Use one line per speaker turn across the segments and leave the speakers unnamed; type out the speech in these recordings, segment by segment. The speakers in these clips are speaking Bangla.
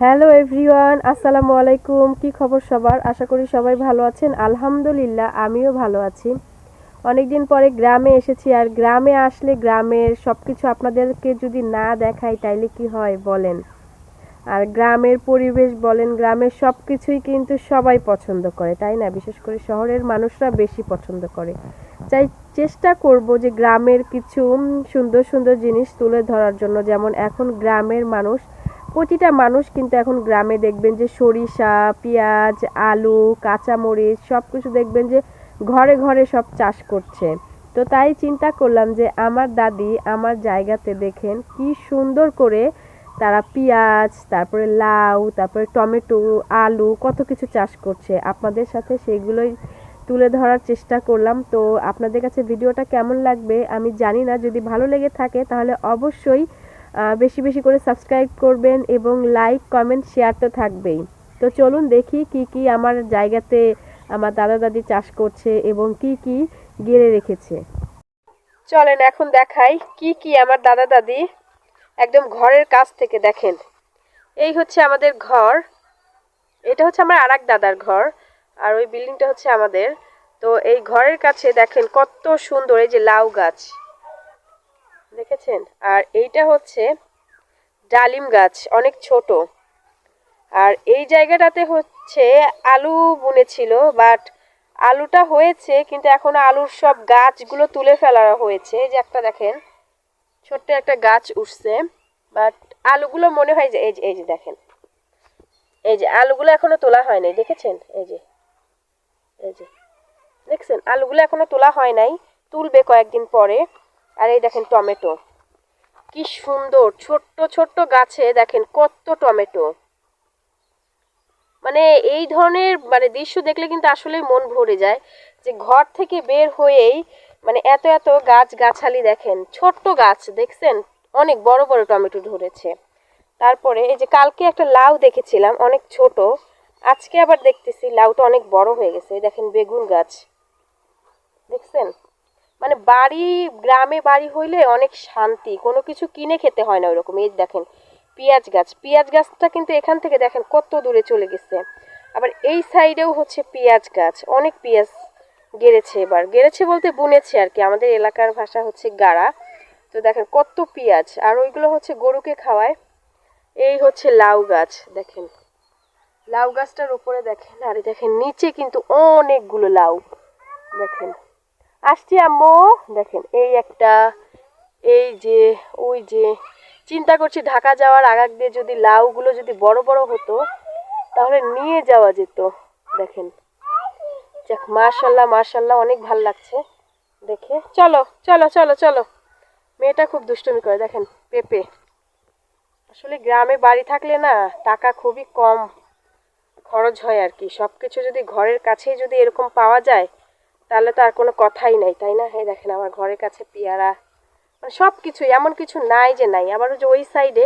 হ্যালো এভরিওয়ান, আসসালামু আলাইকুম। কি খবর সবার? আশা করি সবাই ভালো আছেন। আলহামদুলিল্লাহ, আমিও ভালো আছি। অনেক দিন পরে গ্রামে এসেছি, আর গ্রামে আসলে গ্রামের সব কিছু আপনাদেরকে যদি না দেখাই, তাইলে কি হয় বলেন? আর গ্রামের পরিবেশ বলেন, গ্রামের সব কিছুই কিন্তু সবাই পছন্দ করে, তাই না? বিশেষ করে শহরের মানুষরা বেশি পছন্দ করে। চাই চেষ্টা করব যে গ্রামের কিছু সুন্দর সুন্দর জিনিস তুলে ধরার জন্য। যেমন এখন গ্রামের মানুষ প্রতিটা মানুষ কিন্তু এখন গ্রামে দেখবেন যে সরিষা, পেঁয়াজ, আলু, কাঁচামরিচ সব কিছু দেখবেন যে ঘরে ঘরে সব চাষ করছে। তো তাই চিন্তা করলাম যে আমার দাদি আমার জায়গাতে দেখেন কি সুন্দর করে তারা পেঁয়াজ, তারপরে লাউ, তারপরে টমেটো, আলু কত কিছু চাষ করছে। আপনাদের সাথে সেগুলোই তুলে ধরার চেষ্টা করলাম। তো আপনাদের কাছে ভিডিওটা কেমন লাগবে আমি জানি না। যদি ভালো লেগে থাকে তাহলে অবশ্যই বেশি বেশি করে সাবস্ক্রাইব করবেন এবং লাইক কমেন্ট শেয়ার তো থাকবেই। তো চলুন দেখি কি কি আমার জায়গাতে আমার দাদা দাদি চাষ করছে এবং কি কি গেড়ে রেখেছে। চলেন এখন দেখাই কি কি আমার দাদা দাদি একদম ঘরের কাছ থেকে দেখেন। এই হচ্ছে আমাদের ঘর। এটা হচ্ছে আমার আরেক দাদার ঘর আর ওই বিল্ডিংটা হচ্ছে আমাদের। তো এই ঘরের কাছে দেখেন কত সুন্দর এই যে লাউ গাছ। দেখেছেন? আর এইটা হচ্ছে ডালিম গাছ, অনেক ছোট। আর এই জায়গাটাতে হচ্ছে আলু বুনেছিল, বাট আলুটা হয়েছে, কিন্তু এখন আলুর সব গাছগুলো তুলে ফেলা হয়েছে। এই যে একটা দেখেন, ছোট্ট একটা গাছ উঠছে, বাট আলুগুলো মনে হয় যে, এই যে এই যে দেখেন। এই যে আলুগুলো এখনও তোলা হয়নি দেখেছেন? এই যে এই যে, দেখছেন? আলুগুলো এখনও তোলা হয় নাই, তুলবে কয়েকদিন পরে। আর এই দেখেন টমেটো। কি সুন্দর, ছোট্ট ছোট্ট গাছে দেখেন কত টমেটো। মানে এই ধরনের মানে দৃশ্য দেখলে কিন্তু আসলে মন ভরে যায় যে ঘর থেকে বের হয়েই মানে এত এত গাছ গাছালি দেখেন, ছোট্ট গাছ, দেখছেন? অনেক বড় বড় টমেটো ধরেছে। তারপরে এই যে কালকে একটা লাউ দেখেছিলাম, অনেক ছোট। আজকে আবার দেখতেছি, লাউটা অনেক বড় হয়ে গেছে। দেখেন বেগুন গাছ। দেখছেন? মানে বাড়ি, গ্রামে বাড়ি হইলে অনেক শান্তি। কোনো কিছু কিনে খেতে হয় না ওরকম। এই দেখেন, পেঁয়াজ গাছ। পেঁয়াজ গাছটা কিন্তু এখান থেকে দেখেন কত দূরে চলে গেছে। আবার এই সাইডেও হচ্ছে পেঁয়াজ গাছ। অনেক পেঁয়াজ গেড়েছে এবার। গেড়েছে বলতে বুনেছে আর কি। আমাদের এলাকার ভাষা হচ্ছে গাড়া। তো দেখেন কত পেঁয়াজ। আর ওইগুলো হচ্ছে গরুকে খাওয়ায়। এই হচ্ছে লাউ গাছ, দেখেন। লাউ গাছটার উপরে দেখেন, আর দেখেন নিচে কিন্তু অনেকগুলো লাউ। দেখেন। আসছি আম্মু। দেখেন, এই একটা, এই যে, ওই যে, চিন্তা করছি ঢাকা যাওয়ার আগাগ দিয়ে যদি লাউগুলো যদি বড় বড় হতো, তাহলে নিয়ে যাওয়া যেত। দেখেন, যাক মার্শাল্লাহ মার্শাল্লাহ অনেক ভালো লাগছে। দেখে, চলো চলো চলো চলো। মেয়েটা খুব দুষ্টুমি করে, দেখেন, পেঁপে। আসলে গ্রামে বাড়ি থাকলে না, টাকা খুবই কম খরচ হয় আর কি। সব কিছু যদি ঘরের কাছেই যদি এরকম পাওয়া যায় তাহলে তো আর কোনো কথাই নাই, তাই না? এই দেখেন আমার ঘরের কাছে পেয়ারা মানে সব কিছুই এমন কিছু নাই যে নাই। আবার যে ওই সাইডে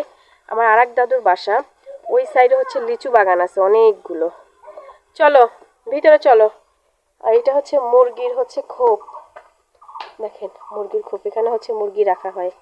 আমার আরেক দাদুর বাসা, ওই সাইডে হচ্ছে লিচু বাগান আছে অনেকগুলো। চলো, ভিতরে চলো। আর এটা হচ্ছে মুরগির হচ্ছে খোপ। দেখেন, মুরগির খোপ, এখানে হচ্ছে মুরগি রাখা হয়।